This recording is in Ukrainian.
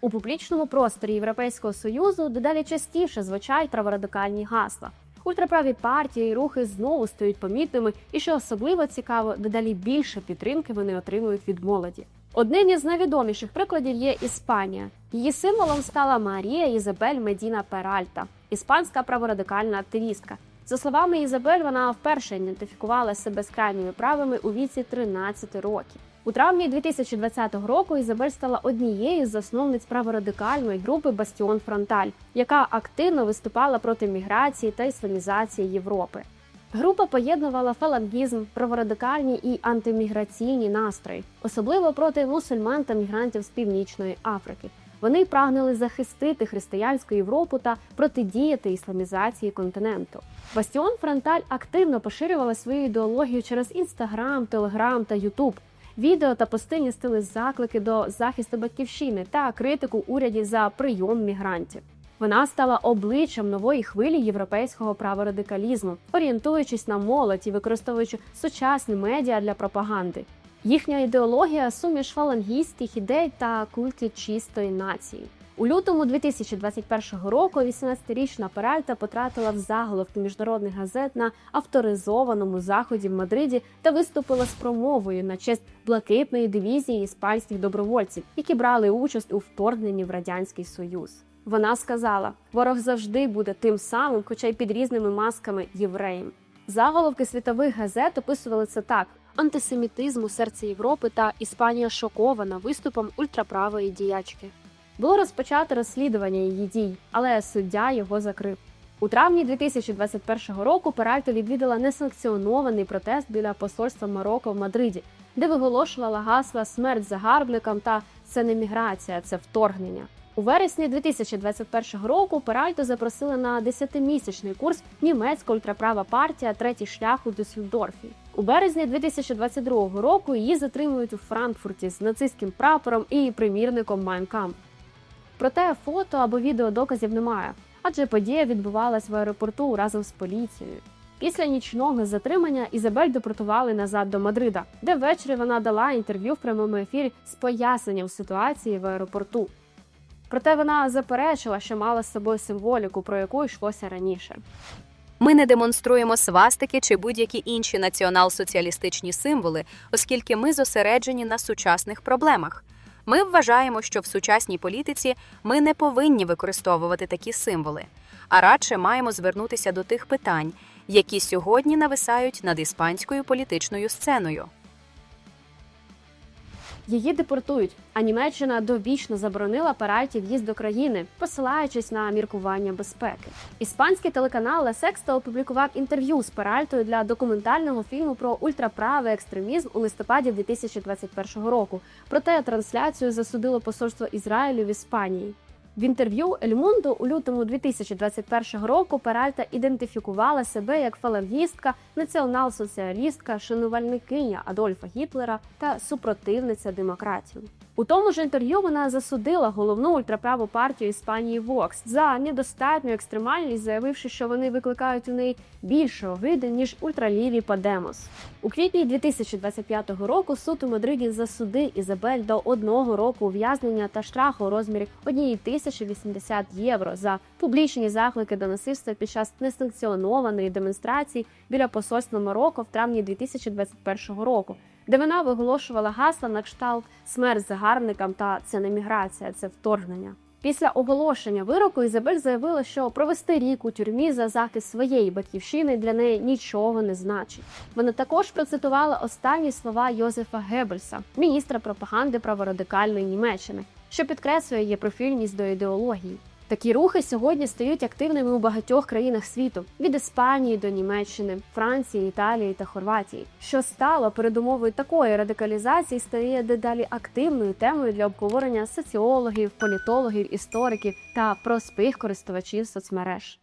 У публічному просторі Європейського союзу дедалі частіше звучать праворадикальні гасла. Ультраправі партії і рухи знову стають помітними, і що особливо цікаво, дедалі більше підтримки вони отримують від молоді. Одним із найвідоміших прикладів є Іспанія. Її символом стала Марія Ізабель Медіна Перальта, іспанська праворадикальна активістка. За словами Ізабель, вона вперше ідентифікувала себе з крайніми правими у віці 13 років. У травні 2020 року Ізабель стала однією з засновниць праворадикальної групи Бастіон Фронталь, яка активно виступала проти міграції та ісламізації Європи. Група поєднувала фалангізм, праворадикальні і антиміграційні настрої, особливо проти мусульман та мігрантів з північної Африки. Вони прагнули захистити християнську Європу та протидіяти ісламізації континенту. Бастіон Фронталь активно поширювала свою ідеологію через інстаграм, телеграм та ютуб. Відео та пости містили заклики до захисту батьківщини та критику урядів за прийом мігрантів. Вона стала обличчям нової хвилі європейського праворадикалізму, орієнтуючись на молодь і використовуючи сучасні медіа для пропаганди. Їхня ідеологія суміш фалангістських ідей та культі чистої нації. У лютому 2021 року 18-річна Перальта потратила в заголовки міжнародних газет на авторизованому заході в Мадриді та виступила з промовою на честь блакитної дивізії іспанських добровольців, які брали участь у вторгненні в радянський союз. Вона сказала: ворог завжди буде тим самим, хоча й під різними масками євреєм. Заголовки світових газет описували це так: антисемітизм у серці Європи та Іспанія шокована виступом ультраправої діячки. Було розпочато розслідування її дій, але суддя його закрив. У травні 2021 року Перальто відвідала несанкціонований протест біля посольства Марокко в Мадриді, де виголошувала гасла смерть загарбникам та це не міграція, це вторгнення. У вересні 2021 року Перальто запросили на 10-місячний курс німецька ультраправа партія Третій шлях у Дюссельдорфі. У березні 2022 року її затримують у Франкфурті з нацистським прапором і примірником Майнкам. Проте фото або відео доказів немає, адже подія відбувалась в аеропорту разом з поліцією. Після нічного затримання Ізабель депортували назад до Мадрида, де ввечері вона дала інтерв'ю в прямому ефірі з поясненням ситуації в аеропорту. Проте вона заперечила, що мала з собою символіку, про яку йшлося раніше. Ми не демонструємо свастики чи будь-які інші націонал-соціалістичні символи, оскільки ми зосереджені на сучасних проблемах. Ми вважаємо, що в сучасній політиці ми не повинні використовувати такі символи, а радше маємо звернутися до тих питань, які сьогодні нависають над іспанською політичною сценою. Її депортують, а Німеччина довічно заборонила пиратів в'їзд до країни, посилаючись на міркування безпеки. Іспанський телеканал La Sexta опублікував інтерв'ю з Перальтою для документального фільму про ультраправий екстремізм у листопаді 2021 року. Проте трансляцію засудило посольство Ізраїлю в Іспанії. В інтерв'ю Ель Мунду у лютому 2021 року Перальта ідентифікувала себе як фалангістка, націонал-соціалістка, шанувальникиня Адольфа Гітлера та супротивниця демократії. У тому ж інтерв'ю вона засудила головну ультраправу партію Іспанії Вокс за недостатню екстремальність, заявивши, що вони викликають у неї більше огиди, ніж ультраліві Подемос. У квітні 2025 року суд у Мадриді засудив Ізабель до одного року ув'язнення та штрафу у розмірі 1080 євро за публічні заклики до насильства під час несанкціонованої демонстрації біля посольства Марокко в травні 2021 року, де вона виголошувала гасла на кшталт смерть загарбникам та це не міграція, це вторгнення. Після оголошення вироку Ізабель заявила, що провести рік у тюрмі за захист своєї батьківщини для неї нічого не значить. Вона також процитувала останні слова Йозефа Геббельса, міністра пропаганди праворадикальної Німеччини, що підкреслює її профільність до ідеології. Такі рухи сьогодні стають активними у багатьох країнах світу від Іспанії до Німеччини, Франції, Італії та Хорватії, що стало передумовою такої радикалізації, стає дедалі активною темою для обговорення соціологів, політологів, істориків та простих користувачів соцмереж.